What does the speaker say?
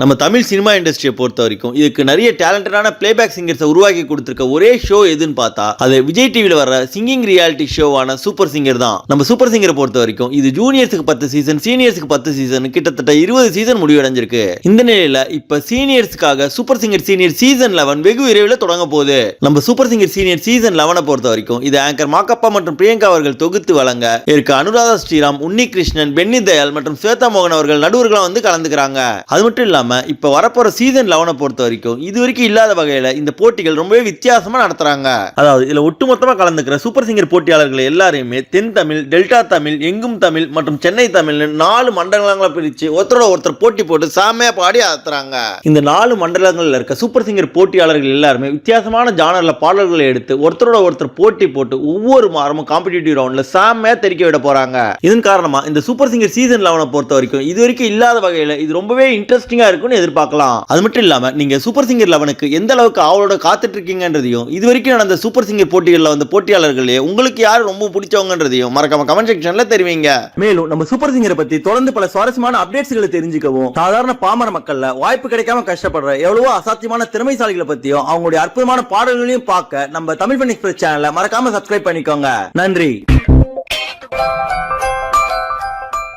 நம்ம தமிழ் சினிமா இண்டஸ்ட்ரியை பொறுத்த வரைக்கும் இதுக்கு நிறைய டேலண்டடான பிளேபேக் சிங்கர்ஸை உருவாக்கி கொடுத்துருக்க ஒரே ஷோ எதுன்னு பார்த்தா அது விஜய் டிவியில் வர சிங்கிங் ரியாலிட்டி ஷோவான சூப்பர் சிங்கர் தான். நம்ம சூப்பர் சிங்கரை பொறுத்த வரைக்கும் இது ஜூனியர்ஸுக்கு பத்து சீசன் சீனியர்ஸுக்கு பத்து சீசன் கிட்டத்தட்ட இருபது சீசன் முடிவடைஞ்சிருக்கு. இந்த நிலையில இப்ப சீனியர்ஸ்க்காக super singer senior season eleven வெகு விரைவில் தொடங்க போகுது. நம்ம சூப்பர் சிங்கர் சீனியர் சீசன் லெவனை பொறுத்த வரைக்கும் இது ஆங்கர் மாக்கப்பா மற்றும் பிரியங்கா அவர்கள் தொகுத்து வழங்க இருக்க அனுராதா ஸ்ரீராம் உன்னி கிருஷ்ணன் பென்னி தயால் மற்றும் ஸ்வேதா மோகன் அவர்கள் நடுவர்களாக வந்து கலந்துக்கிறாங்க. அது மட்டும் இல்லாம இப்போ வரப்போற சீசன் லெவனை பொறுத்த வரைக்கும் இது வரைக்கும் இல்லாத வகையில் இந்த போட்டிகள் ரொம்பவே வித்தியாசமா நடத்துறாங்க. அதாவது இதில் ஒட்டுமொத்தமாக கலந்துக்கிற சூப்பர் சிங்கர் போட்டியாளர்கள் எல்லாரையுமே தென் தமிழ் டெல்டா தமிழ் எங்கும் தமிழ் மற்றும் சென்னை தமிழ்னு நாலு மண்டலங்களை பிரித்து ஒருத்தரோட ஒருத்தர் போட்டி போட்டு சாமையாக பாடி அத்துறாங்க இந்த நாலு மண்டலங்களில் இருக்க சூப்பர் சிங்கர் போட்டியாளர்கள் எல்லாருமே வித்தியாசமான ஜானரில் பாடல்களை எடுத்து ஒருத்தரோட ஒருத்தர் போட்டி போட்டு ஒவ்வொரு வாரமும் காம்படிட்டிவ் ரவுண்டில் சாமையாக தெரிக்க விட போகிறாங்க இதன் காரணமாக இந்த சூப்பர் சிங்கர் சீசன் லெவனை பொறுத்த வரைக்கும் இது வரைக்கும் இல்லாத வகையில் இது ரொம்பவே இன்ட்ரெஸ்டிங்காக இருக்கும்னு எதிர்பார்க்கலாம். அது மட்டும் இல்லாம நீங்க சூப்பர் சிங்கர் லெவனுக்கு எந்த அளவுக்கு ஆவலோட காத்துட்டு இருக்கீங்கன்றதையும் இது வரைக்கும் நடந்த சூப்பர் சிங்கர் போட்டிகளில் வந்த போட்டியாளர்களே உங்களுக்கு யார் ரொம்ப பிடிச்சவங்கன்றதையும் மறக்காம கமெண்ட் செக்ஷன்ல தெரிவிங்க. மேலும் நம்ம சூப்பர் சிங்கரை பத்தி தொடர்ந்து பல சுவாரஸ்யமான அப்டேட்ஸ்களை தெரிஞ்சுக்கவும் சாதாரண பாமர மக்கள்ல வாய்ப்பு கிடைக்காம கஷ்டப்படுற எவ்வளவோ அசாத்தியமான திறமைசாலிகளை பத்தியும் அவங்களுடைய அற்புதமான பாடல்களையும் பார்க்க நம்ம தமிழ் பண்ணி எக்ஸ்பிரஸ் சேனலை மறக்காம சப்ஸ்கிரைப் பண்ணிக்கோங்க. நன்றி.